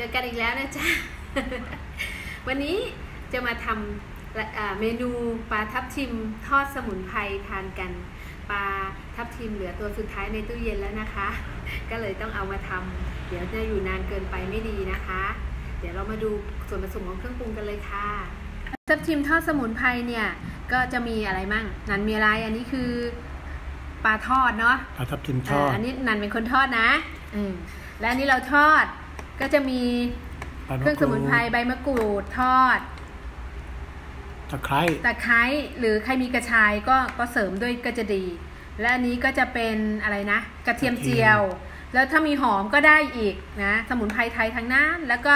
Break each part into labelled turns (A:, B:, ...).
A: เจอกันอีกแล้วนะจ๊ะ วันนี้จะมาทำละอ่าเมนูปลาทับทิมทอดสมุนไพรทานกัน ปลาทับทิมเหลือตัวสุดท้ายในตู้เย็นแล้วนะคะ ก็เลยต้องเอามาทำเดี๋ยวจะอยู่นานเกินไปไม่ดีนะคะ เดี๋ยวเรามาดูส่วนผสมของเครื่องปรุงกันเลยค่ะ ทับทิมทอดสมุนไพรเนี่ยก็จะมีอะไรมั่งนันมีอะไรอันนี้คือปลาทอดเนาะ
B: ปลาทับทิมทอด
A: อันนี้นันเป็นคนทอดนะ อืมและอันนี้เราทอด ก็จะมี
B: ปลามะ
A: เครื่องสมุนไพรใบมะกรูดทอด
B: ตะไคร้
A: ตะไคร้หรือใครมีกระชายก็ก็เสริมด้วยก็จะดี และอันนี้ก็จะเป็นอะไรนะ กระเทียมเจียว แล้วถ้ามีหอมก็ได้อีกนะ สมุนไพรไทยทั้งนั้น แล้วก็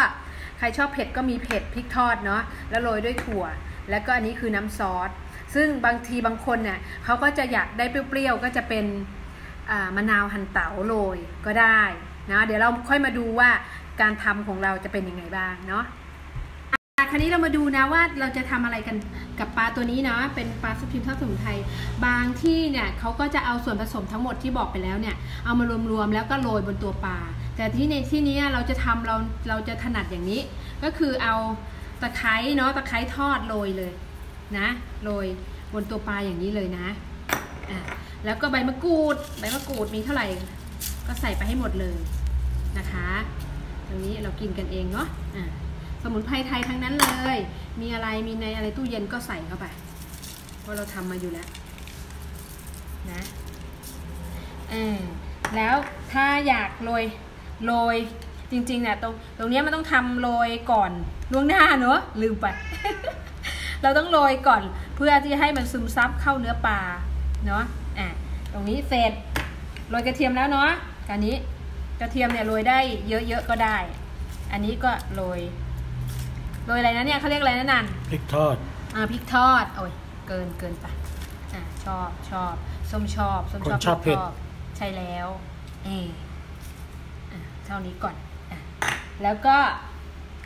A: ใครชอบเผ็ดก็มีเผ็ดพริกทอดเนาะแล้วโรยด้วยถั่ว แล้วก็อันนี้คือน้ำซอสซึ่งบางทีบางคนเนี่ยเขาก็จะอยากได้เปรี้ยวๆก็จะเป็นอ่ามะนาวหั่นเต๋าโรยก็ได้นะเดี๋ยวเราค่อยมาดูว่า การทำของเราจะเป็นยังไงบ้างเนาะคราวนี้เรามาดูนะว่าเราจะทำอะไรกันกับปลาตัวนี้เนาะเป็นปลาสุพิมทอดสมุนไพรบางที่เนี่ยเขาก็จะเอาส่วนผสมทั้งหมดที่บอกไปแล้วเนี่ยเอามารวมๆแล้วก็โรยบนตัวปลาแต่ที่ในที่นี้เราจะทำเราเราจะถนัดอย่างนี้ ก็คือเอาตะไคร้เนาะตะไคร้ทอดโรยเลยนะโรยบนตัวปลาอย่างนี้เลยนะอะแล้วก็ใบมะกรูดใบมะกรูดมีเท่าไหร่ก็ใส่ไปให้หมดเลยนะคะ ตรงนี้เรากินกันเองเนาะอะสมุนไพรไทยทั้งนั้นเลย มีอะไรมีในอะไรตู้เย็นก็ใส่เข้าไป เพราะเราทำมาอยู่แล้วนะเออแล้วถ้าอยากโรยโรยจริงๆเนี่ยตรงตรงนี้มันต้องทำโรยก่อนล่วงหน้าเนอะลืมไป เราต้องโรยก่อนเพื่อที่ให้มันซึมซับเข้าเนื้อปลาเนาะอะตรงนี้เสร็จโรยกระเทียมแล้วเนาะอันนี้ กระเทียมเนี่ยโรยได้เยอะๆก็ได้ อันนี้ก็โรยโรยอะไรนะเนี่ยเขาเรียกอะไรนะนัน
B: พริกทอด
A: อ่าพริกทอดโอ้ยเกินเกินไปอ่าชอบชอบส้มชอบส้มชอบ
B: คนชอบ
A: พริก
B: เผ็ด
A: ทอดใช่แล้วเอออะเท่านี้ก่อนอะแล้วก็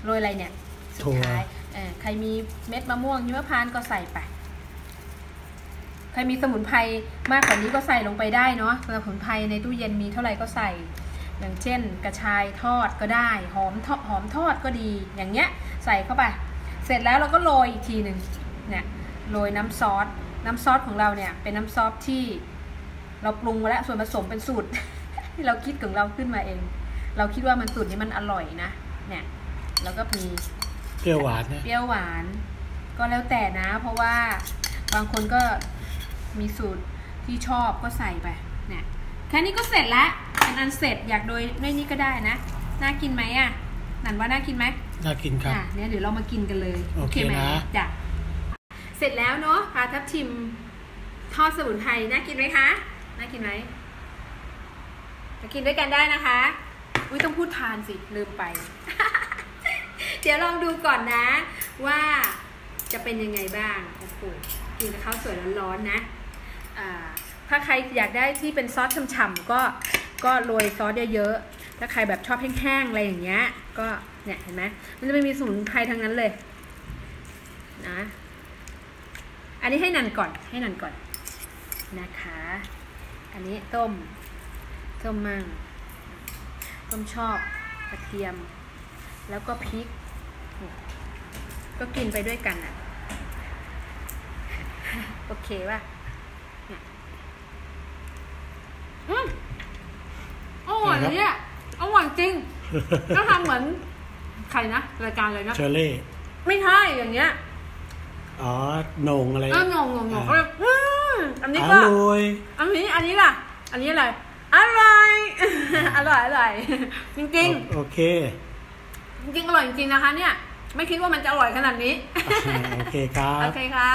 A: โรยอะไรเนี่ยสุด
B: ถั่ว
A: ท้ายเออใครมีเม็ดมะม่วงหิมพานต์ก็ใส่ไปใครมีสมุนไพรมากกว่านี้ก็ใส่ลงไปได้เนาะสมุนไพรในตู้เย็นมีเท่าไหร่ก็ใส่ อย่างเช่น กระชายทอดก็ได้ หอมทอดหอมทอดก็ดีอย่างเงี้ยใส่เข้าไป เสร็จแล้วเราก็โรยอีกทีหนึ่งเนี่ยโรยน้ำซอสน้ำซอสของเราเนี่ยเป็นน้ำซอสที่เราปรุงมาแล้วส่วนผสมเป็นสูตร ที่เราคิดของเราขึ้นมาเอง เราคิดว่ามันสูตรนี้มันอร่อยนะเนี่ยแล้วก็มี
B: เปรี้ยวหวานนะ
A: เปรี้ยวหวาน ก็แล้วแต่นะ เพราะว่าบางคนก็มีสูตรที่ชอบก็ใส่ไปเนี่ยแค่นี้ก็เสร็จละ เป็นอันเสร็จอยากโดยด้วยนี้ก็ได้นะ น่ากินไหมอะหนันว่าน่ากินไหม
B: น่ากินครับ
A: อะเนี่ยเดี๋ยวเรามากินกันเลย
B: โอเค
A: ไหม
B: นะ
A: จ้ะเสร็จแล้วเนาะปลาทับทิมทอดสมุนไพรน่ากินไหมคะน่ากินไหมจะกินด้วยกันได้นะคะอุ้ยต้องพูดทานสิลืมไป เดี๋ยวลองดูก่อนนะ ว่าจะเป็นยังไงบ้างโอ้โหกินกับข้าวสวยร้อนๆนะอ่าถ้าใครอยากได้ที่เป็นซอสฉ่ำๆก็ ก็โรยซอสเยอะๆ ถ้าใครแบบชอบแห้งๆ อะไรอย่างเงี้ย ก็เนี่ยเห็นไหมมันจะไม่มีสมุนไพรทั้งนั้นเลยนะ อันนี้ให้นันก่อนให้นันก่อนนะคะ อันนี้ต้มต้มมั่งต้มชอบกระเทียม แล้วก็พริก ก็กินไปด้วยกันอะ โอเคป่ะอืม อร่อยนะเนี่ยอร่อยจริง ก็ทำเหมือนใครนะรายการเลยนะ
B: เชอร์รี่
A: ไม่ใช่อย่างเงี้ย
B: อ๋อโหนงอะไร
A: เอองงงงง
B: อ่า
A: ก็เลยอืมอันนี้
B: อ
A: ก็
B: ร่อย
A: อันนี้อันนี้ล่ะ อันนี้อะไรอร่อยอร่อยอร่อยจริง
B: โอเค
A: ๆจริงๆอร่อยจริงๆนะคะ เนี่ย ไม่คิดว่ามันจะอร่อยขนาดนี้
B: อ่าโอเคครั
A: โอบเคค่ะ